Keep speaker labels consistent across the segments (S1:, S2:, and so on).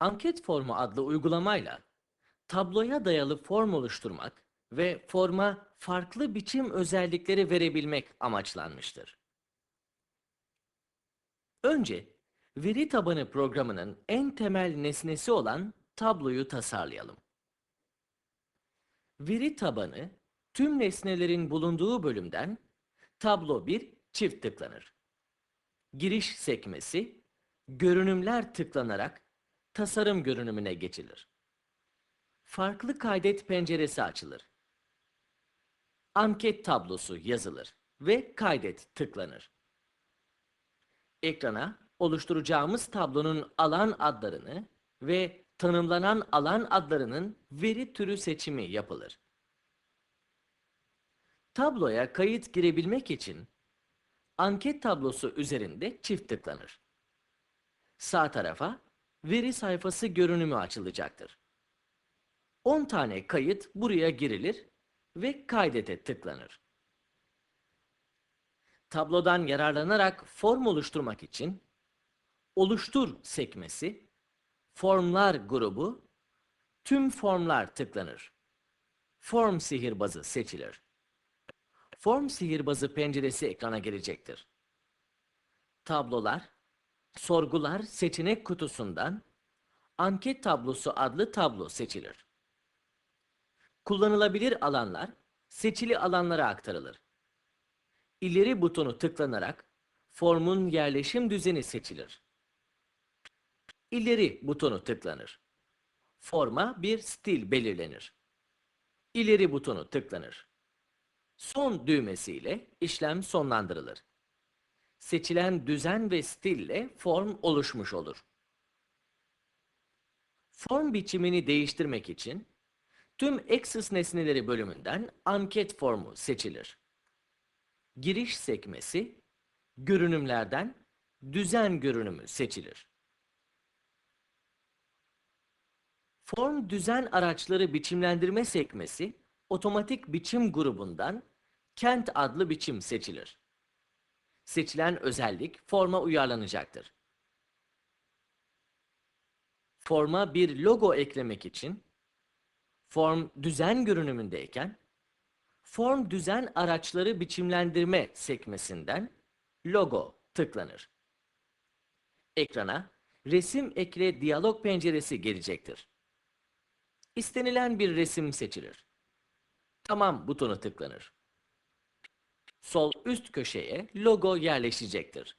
S1: Anket formu adlı uygulamayla tabloya dayalı form oluşturmak ve forma farklı biçim özellikleri verebilmek amaçlanmıştır. Önce veri tabanı programının en temel nesnesi olan tabloyu tasarlayalım. Veri tabanı tüm nesnelerin bulunduğu bölümden tablo 1 çift tıklanır. Giriş sekmesi görünümler tıklanarak tasarım görünümüne geçilir. Farklı kaydet penceresi açılır. Anket tablosu yazılır ve kaydet tıklanır. Ekrana oluşturacağımız tablonun alan adlarını ve tanımlanan alan adlarının veri türü seçimi yapılır. Tabloya kayıt girebilmek için anket tablosu üzerinde çift tıklanır. Sağ tarafa veri sayfası görünümü açılacaktır. 10 tane kayıt buraya girilir ve kaydete tıklanır. Tablodan yararlanarak form oluşturmak için oluştur sekmesi, formlar grubu, tüm formlar tıklanır. Form sihirbazı seçilir. Form sihirbazı penceresi ekrana gelecektir. Tablolar, sorgular seçenek kutusundan anket tablosu adlı tablo seçilir. Kullanılabilir alanlar seçili alanlara aktarılır. İleri butonu tıklanarak formun yerleşim düzeni seçilir. İleri butonu tıklanır. Forma bir stil belirlenir. İleri butonu tıklanır. Son düğmesiyle işlem sonlandırılır. Seçilen düzen ve stille form oluşmuş olur. Form biçimini değiştirmek için tüm Access nesneleri bölümünden anket formu seçilir. Giriş sekmesi görünümlerden düzen görünümü seçilir. Form düzen araçları biçimlendirme sekmesi otomatik biçim grubundan kent adlı biçim seçilir. Seçilen özellik forma uyarlanacaktır. Forma bir logo eklemek için form düzen görünümündeyken form düzen araçları biçimlendirme sekmesinden logo tıklanır. Ekrana resim ekle diyalog penceresi gelecektir. İstenilen bir resim seçilir. Tamam butonu tıklanır. Sol üst köşeye logo yerleşecektir.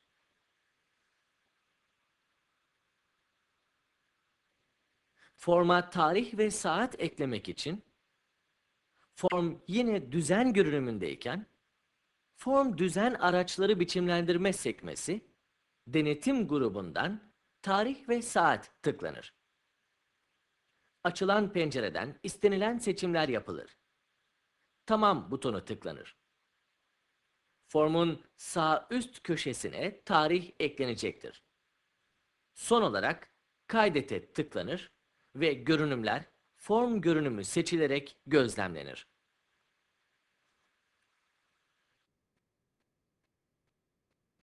S1: Forma tarih ve saat eklemek için form yine düzen görünümündeyken form düzen araçları biçimlendirme sekmesi denetim grubundan tarih ve saat tıklanır. Açılan pencereden istenilen seçimler yapılır. Tamam butonu tıklanır. Formun sağ üst köşesine tarih eklenecektir. Son olarak kaydete tıklanır ve görünümler form görünümü seçilerek gözlemlenir.